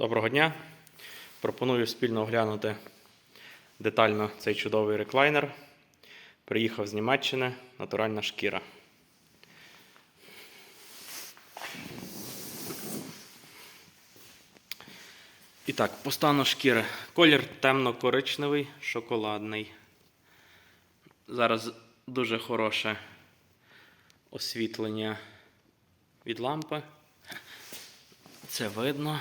Доброго дня. Пропоную спільно оглянути детально цей чудовий реклайнер. Приїхав з Німеччини натуральна шкіра. І так, по стану шкіри. Колір темно-коричневий, шоколадний. Зараз дуже хороше освітлення від лампи. Це видно.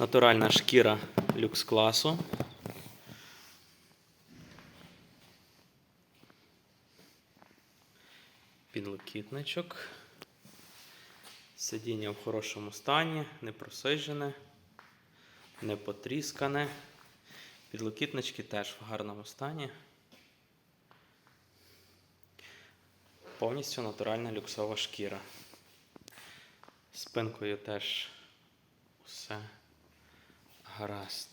Натуральна шкіра люкс класу. Підлокітничок. Сидіння в хорошому стані, не просижене, не потріскане. Підлокітнички теж в гарному стані. Повністю натуральна люксова шкіра. Спинкою теж усе гаразд.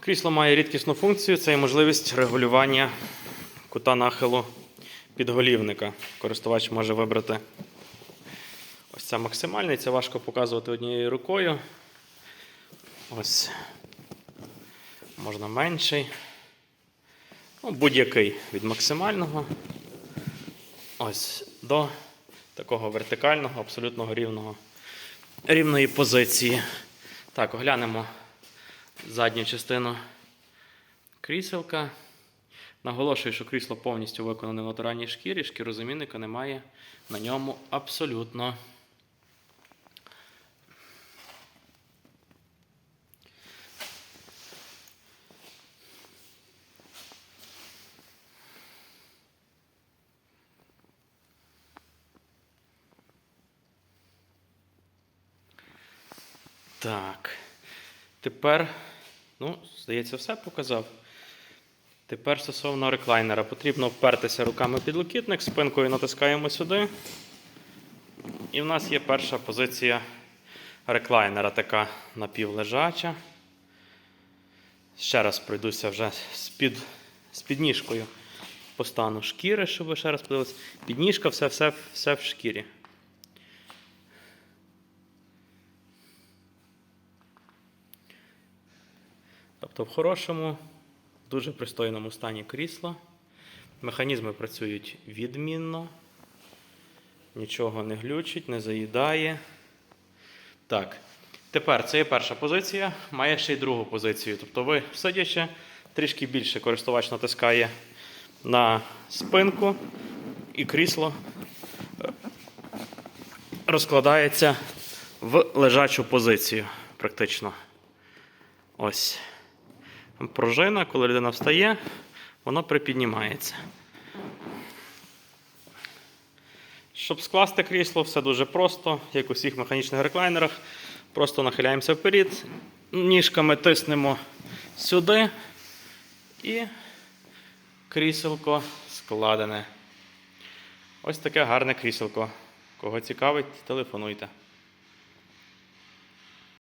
Крісло має рідкісну функцію це є можливість регулювання кута нахилу підголівника. Користувач може вибрати це максимальний, це важко показувати однією рукою. Ось можна менший. Ну, будь-який від максимального. Ось до такого вертикального, абсолютно рівного, рівної позиції. Так, оглянемо задню частину кріселка. Наголошую, що крісло повністю виконане в натуральній шкірі, шкірозамінника немає на ньому абсолютно. Так. Тепер, ну, здається, все показав. Тепер стосовно реклайнера. Потрібно впертися руками під локітник, спинкою натискаємо сюди. І в нас є перша позиція реклайнера, така напівлежача. Ще раз пройдуся вже з, під, з підніжкою по стану шкіри, щоб ви ще раз подивилися. Підніжка, все, все, все в шкірі. Тобто в хорошому, дуже пристойному стані крісла. Механізми працюють відмінно, нічого не глючить, не заїдає. Так, тепер це є перша позиція, має ще й другу позицію. Тобто ви сидячи, трішки більше користувач натискає на спинку, і крісло е, розкладається в лежачу позицію, практично. Ось. Пружина, коли людина встає, воно припіднімається. Щоб скласти крісло, все дуже просто, як у всіх механічних реклайнерах. Просто нахиляємося вперед, ніжками тиснемо сюди і кріселко складене. Ось таке гарне кріселко. Кого цікавить, телефонуйте.